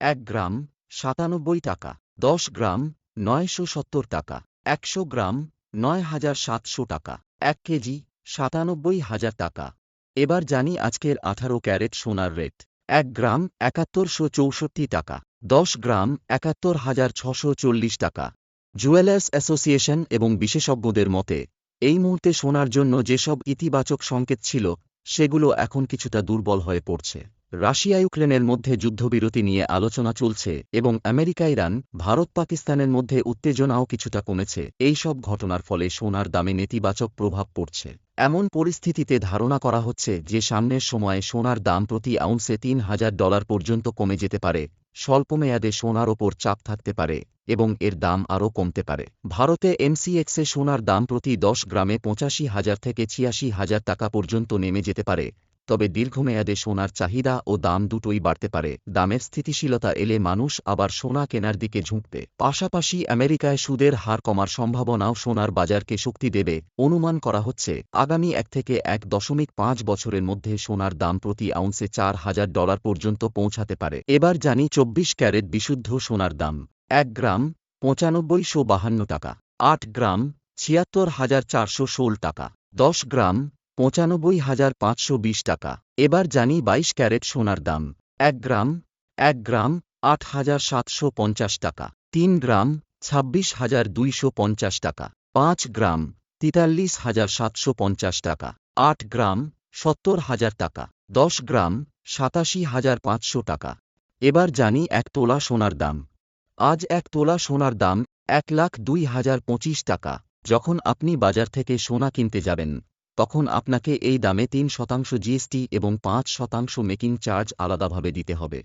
এক গ্রাম, সাতানব্বই টাকা। দশ গ্রাম, নয়শো সত্তর টাকা। একশো গ্রাম, নয় হাজার সাতশো টাকা। এক কেজি, সাতানব্বই হাজার টাকা। এবার জানি আজকের আঠারো ক্যারেট সোনার রেট। এক গ্রাম, একাত্তরশো চৌষট্টি টাকা। দশ গ্রাম, একাত্তর হাজার ছশো চল্লিশ টাকা। জুয়েলার্স অ্যাসোসিয়েশন এবং বিশেষজ্ঞদের মতে, এই মুহূর্তে সোনার জন্য যেসব ইতিবাচক সংকেত ছিল, সেগুলো এখন কিছুটা দুর্বল হয়ে পড়ছে। রাশিয়া ইউক্রেনের মধ্যে যুদ্ধবিরতি নিয়ে আলোচনা চলছে এবং আমেরিকা ইরান ভারত পাকিস্তানের মধ্যে উত্তেজনাও কিছুটা কমেছে। এই সব ঘটনার ফলে সোনার দামে নেতিবাচক প্রভাব পড়ছে। এমন পরিস্থিতিতে ধারণা করা হচ্ছে যে সামনের সময়ে সোনার দাম প্রতি আউন্সে তিন হাজার ডলার পর্যন্ত কমে যেতে পারে, স্বল্পমেয়াদে সোনার ওপর চাপ থাকতে পারে এবং এর দাম আরও কমতে পারে। ভারতে এমসিএক্সে সোনার দাম প্রতি দশ গ্রামে পঁচাশি হাজার থেকে ছিয়াশি হাজার টাকা পর্যন্ত নেমে যেতে পারে তবে দীর্ঘমেয়াদে সোনার চাহিদা ও দাম দুটোই বাড়তে পারে। দামের স্থিতিশীলতা এলে মানুষ আবার সোনা কেনার দিকে ঝুঁকবে। পাশাপাশি আমেরিকায় সুদের হার কমার সম্ভাবনাও সোনার বাজারকে শক্তি দেবে। অনুমান করা হচ্ছে, আগামী এক থেকে এক দশমিক পাঁচ বছরের মধ্যে সোনার দাম প্রতি আউন্সে চার হাজার ডলার পর্যন্ত পৌঁছাতে পারে। এবার জানি চব্বিশ ক্যারেট বিশুদ্ধ সোনার দাম। এক গ্রাম পঁচানব্বইশো বাহান্ন টাকা। আট গ্রাম, ছিয়াত্তর হাজার চারশো ষোল টাকা। দশ গ্রাম পঁচানব্বই হাজার পাঁচশো বিশ টাকা। এবার জানি বাইশ ক্যারেট সোনার দাম। এক গ্রাম এক গ্রাম, আট হাজার সাতশো পঞ্চাশ টাকা। তিন গ্রাম, ছাব্বিশ হাজার দুইশো পঞ্চাশ টাকা। পাঁচ গ্রাম, তিতাল্লিশ হাজার সাতশো পঞ্চাশ টাকা। আট গ্রাম, সত্তর হাজার টাকা। দশ গ্রাম, সাতাশি হাজার পাঁচশো টাকা। এবার জানি এক তোলা সোনার দাম। আজ এক তোলা সোনার দাম এক লাখ দুই হাজার পঁচিশ টাকা। যখন আপনি বাজার থেকে সোনা কিনতে যাবেন তখন আপনাকে এই দামে তিন শতাংশ জিএসটি এবং পাঁচ শতাংশ মেকিং চার্জ আলাদাভাবে দিতে হবে।